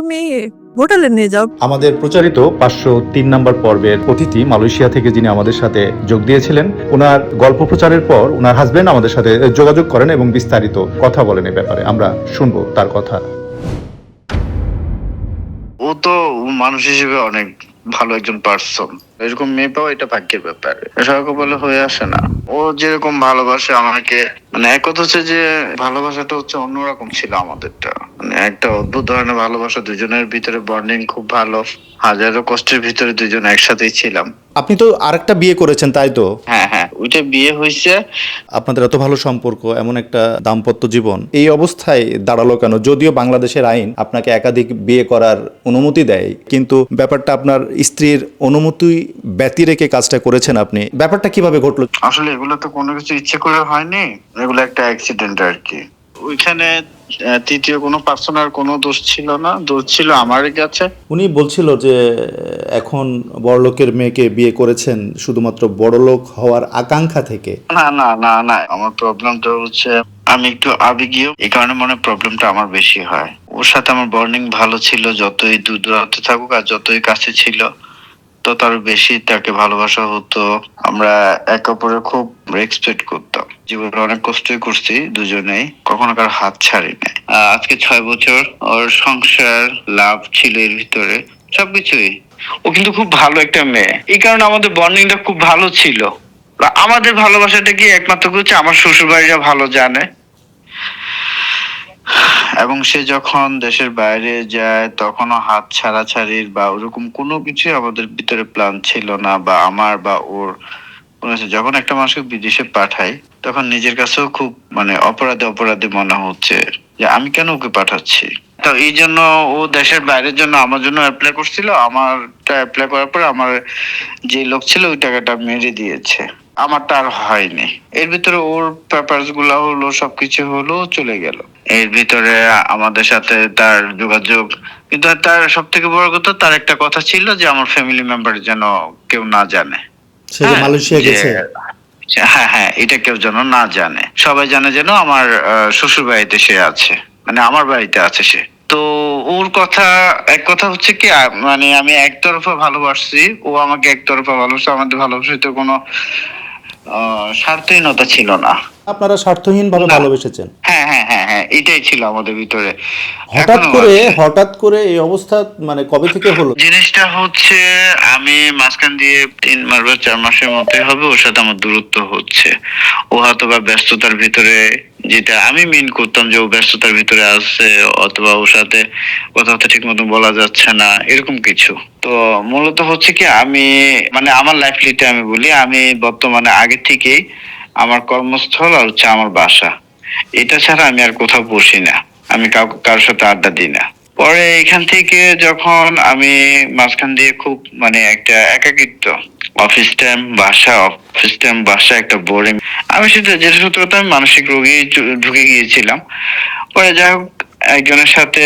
তুমি হোটেলে নিয়ে যাও। আমাদের প্রচারিত পাঁচশো তিন নম্বর পর্বের অতিথি মালয়েশিয়া থেকে যিনি আমাদের সাথে যোগ দিয়েছিলেন ওনার গল্প প্রচারের পর ওনার হাজবেন্ড আমাদের সাথে যোগাযোগ করেন এবং বিস্তারিত কথা বলেন এ ব্যাপারে। আমরা শুনব তার কথা। ও তো মানুষ হিসেবে অনেক ভালো একজন পার্সন এরকম মেয়ে পাওয়া এটা ভাগ্যের ব্যাপার। সবাইকে বলে হয়ে আসে না। ও যেরকম ভালোবাসে আমাকে মানে এক কথা হচ্ছে যে ভালোবাসাটা হচ্ছে অন্যরকম ছিল আমাদেরটা। মানে একটা অদ্ভুত ধরনের ভালোবাসা দুজনের ভিতরে বন্ডিং খুব ভালো। হাজারো কষ্টের ভিতরে দুজন একসাথেই ছিলাম। আপনি তো আরেকটা বিয়ে করেছেন তাই তো? হ্যাঁ হ্যাঁ। ওইটা বিয়ে হয়েছে আপনাদের এত ভালো সম্পর্ক এমন একটা দাম্পত্য জীবন এই অবস্থায় দাঁড়াল কেন? যদিও বাংলাদেশের আইন আপনাকে একাধিক বিয়ে করার অনুমতি দেয় কিন্তু ব্যাপারটা আপনার স্ত্রীর অনুমতি ব্যতি রেখে কাজটা করেছেন আপনি। ব্যাপারটা কীভাবে ঘটলো? আসলে এগুলো তো কোনো কিছু ইচ্ছে করে হয়নি এগুলো একটা অ্যাক্সিডেন্ট আর কি। ওইখানে তৃতীয় কোনো পার্সনের কোনো দোষ ছিল না দোষ ছিল আমার কাছে। উনি বলছিল যে এখন বড়লোকের মেয়েকে বিয়ে করেছেন শুধুমাত্র বড়লোক হওয়ার আকাঙ্ক্ষা থেকে। না না না না আমার প্রবলেমটা হচ্ছে আমি একটু আবেগীয় এই কারণে মনে প্রবলেমটা আমার বেশি হয়। ওর সাথে আমার বর্নিং ভালো ছিল যতই দূর দূরান্তে থাকুক আর যতই কাছে ছিল তো তার বেশি তাকে ভালোবাসা হতো। আমরা একে অপরের খুব রেসপেক্ট করতাম। জীবনে অনেক কষ্টই করছি দুজনেই। কখনো কার হাত ছাড়ি নাই। আজকে ছয় বছর ওর সংসার লাভ ছিল এর ভিতরে সবকিছুই। ও কিন্তু খুব ভালো একটা মেয়ে। এই কারণে আমাদের বন্ডিংটা খুব ভালো ছিল। আমাদের ভালোবাসাটা কি একমাত্র হচ্ছে আমার শ্বশুর বাড়িরা ভালো জানে? এবং সে যখন দেশের বাইরে যায় তখনও হাত ছাড়া ছাড়াছাড়ির বা ওরকম কোনো কিছু আমাদের ভিতরে প্ল্যান ছিল না বা আমার বা ওর। যখন একটা মানুষকে বিদেশে পাঠাই, তখন নিজের কাছেও খুব মানে অপরাধে অপরাধী মনে হচ্ছে যে আমি কেন ওকে পাঠাচ্ছি? তো এই জন্য ও দেশের বাইরের জন্য আমার জন্য অ্যাপ্লাই করছিল, আমারটা অ্যাপ্লাই করার পর আমার যে লোক ছিল ওই টাকাটা মেরে দিয়েছে। আমারটা আর হয়নি। এর ভিতরে ওর পেপারসগুলা হলো, সবকিছু হলো, চলে গেল। এর ভিতরে আমাদের সাথে তার যোগাযোগ, কিন্তু তার সব থেকে বড় কথা, তার একটা কথা ছিল যে আমার ফ্যামিলি মেম্বার যেন কেউ না জানে। সে হ্যাঁ, মালয়েশিয়া গেছে। হ্যাঁ হ্যাঁ এটা কেউ যেন না জানে। সবাই জানে যেন আমার শ্বশুর বাড়িতে সে আছে। মানে আমার বাড়িতে আছে সে। তো ওর কথা এক কথা হচ্ছে কি মানে আমি একতরফা ভালোবাসছি। ও আমাকে একতরফা ভালোবাসছে আমাদের ভালোবাসিতে কোনো আহ, স্বার্থহীনতা ছিল না। আপনারা স্বার্থহীন ভাবে ভালোবেসেছেন। এটাই ছিল আমাদের ভিতরে। হঠাৎ করে হঠাৎ করে এই অবস্থা মানে কবে থেকে হলো? জিনিসটা হচ্ছে আমি মাঝখান দিয়ে তিন মাস বা চার মাসের মধ্যে হবে ওর সাথে আমার দূরত্ব হচ্ছে। ও হয়তো বা ব্যস্ততার ভিতরে যেটা আমি মিন করতাম যে ও ব্যস্ততার ভিতরে আছে অথবা ওর সাথে কথাবার্তা ঠিক মতো বলা যাচ্ছে না এরকম কিছু। তো মূলত হচ্ছে কি আমি মানে আমার লাইফ আমি বলি আমি বর্তমানে আগে থেকেই আমার কর্মস্থল আর হচ্ছে আমার বাসা। এটা ছাড়া আমি আর কোথাও বসি না। আমি কারোর সাথে আড্ডা দিই না। পরে এখান থেকে যখন আমি মাঝখান দিয়ে খুব মানে একটা একাকিত্ব অফিস টাইম বাসা অফিস টাইম বাসা একটা বোরিং আমি সেটা সত্যি কথা, আমি মানসিক রোগী ঢুকে গিয়েছিলাম। পরে যাই হোক, একজনের সাথে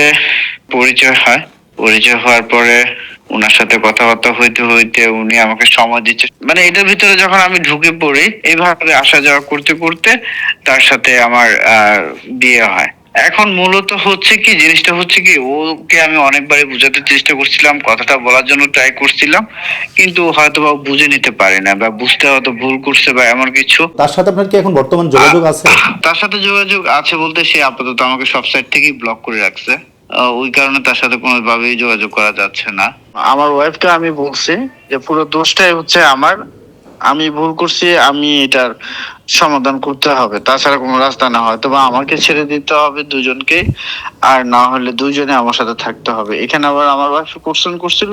পরিচয় হয়। পরিচয় হওয়ার পরে ওনার সাথে কথাবার্তা হইতে হইতে উনি আমাকে সময় দিচ্ছে। মানে এটার ভিতরে যখন আমি ঢুকে পড়ি এইভাবে আসা যাওয়া করতে করতে তার সাথে আমার বিয়ে হয়। এখন মূলত হচ্ছে কি জিনিসটা হচ্ছে কি ওকে আমি অনেকবারই বোঝাতে চেষ্টা করছিলাম কথাটা বলার জন্য ট্রাই করছিলাম কিন্তু হয়তো বা বুঝে নিতে পারে না বা বুঝতে হয়তো ভুল করছে বা এমন কিছু। তার সাথে আপনার কি এখন বর্তমান যোগাযোগ আছে? তার সাথে যোগাযোগ আছে বলতে সে আপাতত আমাকে সব সাইড থেকেই ব্লক করে রাখছে। আহ, ওই কারণে তার সাথে কোনোভাবেই যোগাযোগ করা যাচ্ছে না। আমার ওয়াইফকে আমি বলছি যে পুরো দোষটাই হচ্ছে আমার। আমি ভুল করছি আমি এটার সমাধান করতে হবে। তাছাড়া কোনো রাস্তা না হয়তো বা আমাকে ছেড়ে দিতে হবে দুজনকে আর না হলে দুইজনে আমার সাথে থাকতে হবে। এখানে আবার আমার ওয়াইফ কোশ্চেন করছিল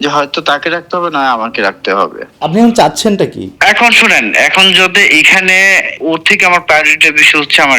যে হয়তো তাকে রাখতে হবে না আমাকে রাখতে হবে। আপনি এখন চাচ্ছেনটা কি? এখন শুনেন এখন যদি এখানে ওর থেকে আমার প্রায়োরিটি বেশি হচ্ছে আমার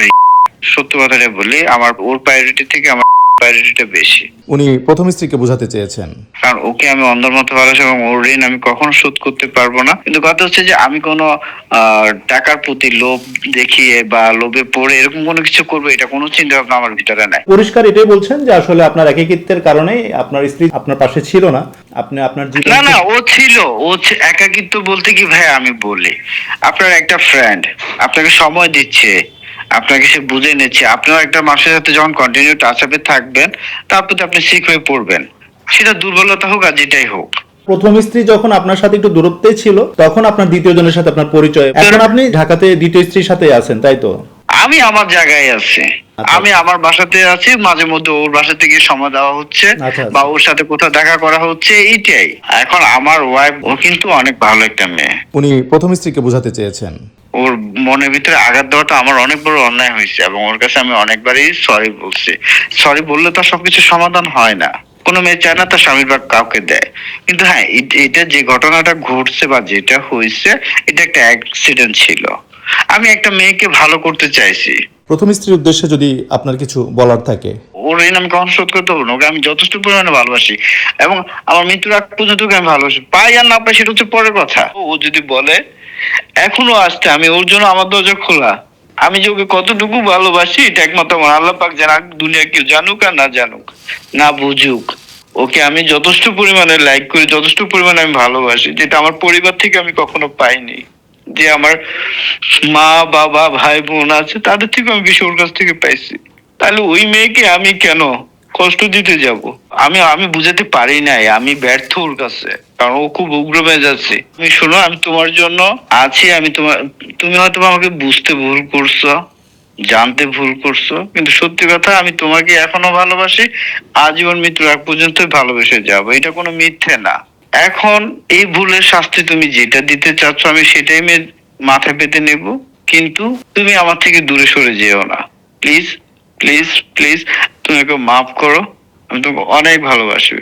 সত্যি কথাটা বলি আমার ওর প্রায়োরিটি থেকে আমার প্রায়োরিটিটা বেশি। উনি প্রথম স্ত্রীকে বোঝাতে চেয়েছেন। কারণ ওকে আমি অন্ধের মতো ভালোবাসি এবং ওর ঋণ আমি কখনো শোধ করতে পারব না। কিন্তু কথা হচ্ছে যে আমি কোনো আহ, টাকার প্রতি লোভ দেখিয়ে বা লোভে পড়ে এরকম কোনো কিছু করব এটা কোনো চিন্তা ভাবনা আমার ভিতরে নাই। পরিষ্কার এটাই বলছেন যে আসলে আপনার একাকিত্বের কারণে আপনার স্ত্রী আপনার পাশে ছিল না। আপনি আপনার জীবন না না ও ছিল। ও একাকিত্ব বলতে কি ভাই আমি বলি। আপনার একটা ফ্রেন্ড আপনাকে সময় দিচ্ছে। আপনাকে সে বুঝে নিচ্ছে। আপনিও একটা মানুষের সাথে যখন কন্টিনিউ টাচ আপে থাকবেন তারপর তো আপনি শিখ হয়ে পড়বেন। সেটা দুর্বলতা হোক আর যেটাই হোক। প্রথম স্ত্রী যখন আপনার সাথে একটু দূরত্বে ছিল তখন আপনার দ্বিতীয় জনের সাথে আপনার পরিচয়। এখন আপনি ঢাকাতে দ্বিতীয় স্ত্রীর সাথে আছেন তাই তো? আমি আমার জায়গায় আছি। আচ্ছা। আমি আমার বাসাতে আছি মাঝে মধ্যে ওর বাসাতে গিয়ে সময় দেওয়া হচ্ছে আচ্ছা, আচ্ছা। বা ওর সাথে কোথাও দেখা করা হচ্ছে এইটাই। এখন আমার ওয়াইফ ও কিন্তু অনেক ভালো একটা মেয়ে। উনি প্রথম স্ত্রীকে বোঝাতে চেয়েছেন। ওর মনের ভিতরে আঘাত দেওয়াটা আমার অনেক বড় অন্যায় হয়েছে এবং ওর কাছে আমি অনেকবারই সরি বলছি। সরি বললে তো সবকিছু সমাধান হয় না। কোনো মেয়ে চায় না তার স্বামীর বা কাউকে দেয়। কিন্তু হ্যাঁ এটা যে ঘটনাটা ঘটছে বা যেটা হয়েছে এটা একটা অ্যাক্সিডেন্ট ছিল। আমি একটা মেয়েকে ভালো করতে চাইছি। প্রথম স্ত্রীর উদ্দেশ্যে যদি আপনার কিছু বলার থাকে। ওর ঋণ আমি কখনো শোধ করতে পারব ওকে আমি যথেষ্ট পরিমাণে ভালোবাসি এবং আমার মৃত্যুর আগ পর্যন্ত আমি ভালোবাসি। পাই আর না পাই সেটা হচ্ছে পরের কথা। ও যদি বলে এখনও আসতে আমি ওর জন্য আমার দরজা খোলা। আমি যে ওকে কতটুকু ভালোবাসি, এটা একমাত্র আমার আল্লাহ পাক জানাক দুনিয়া কেউ জানুক আর না জানুক, না বুঝুক। ওকে আমি যথেষ্ট পরিমাণে লাইক করি, যথেষ্ট পরিমাণে আমি ভালোবাসি, যেটা আমার পরিবার থেকে আমি কখনো পাইনি। যে আমার মা, বাবা, ভাই, বোন আছে, তাদের থেকে আমি বেশি ওর কাছ থেকে পাইছি। তাহলে ওই মেয়েকে আমি কেন কষ্ট দিতে যাব। আমি আমি বুঝাতে পারি নাই, আমি ব্যর্থ ওর কাছে, কারণ ও খুব উগ্র মেজাজে। তুমি শোনো, আমি তোমার জন্য আছি, আমি তোমার, তুমি হয়তো আমাকে বুঝতে ভুল করছ, জানতে ভুল করছ, কিন্তু সত্যি কথা আমি তোমাকে এখনও ভালোবাসি, আজীবন মৃত্যুর আগ পর্যন্ত ভালোবেসে যাব। এটা কোনো মিথ্যে না। এখন এই ভুলের শাস্তি তুমি যেটা দিতে চাচ্ছ, আমি সেটাই মে- মাথায় পেতে নেব, কিন্তু তুমি আমার থেকে দূরে সরে যেও না। প্লিজ প্লিজ প্লিজ তুমি ওকে মাফ করো আমি তোমাকে অনেক ভালোবাসি।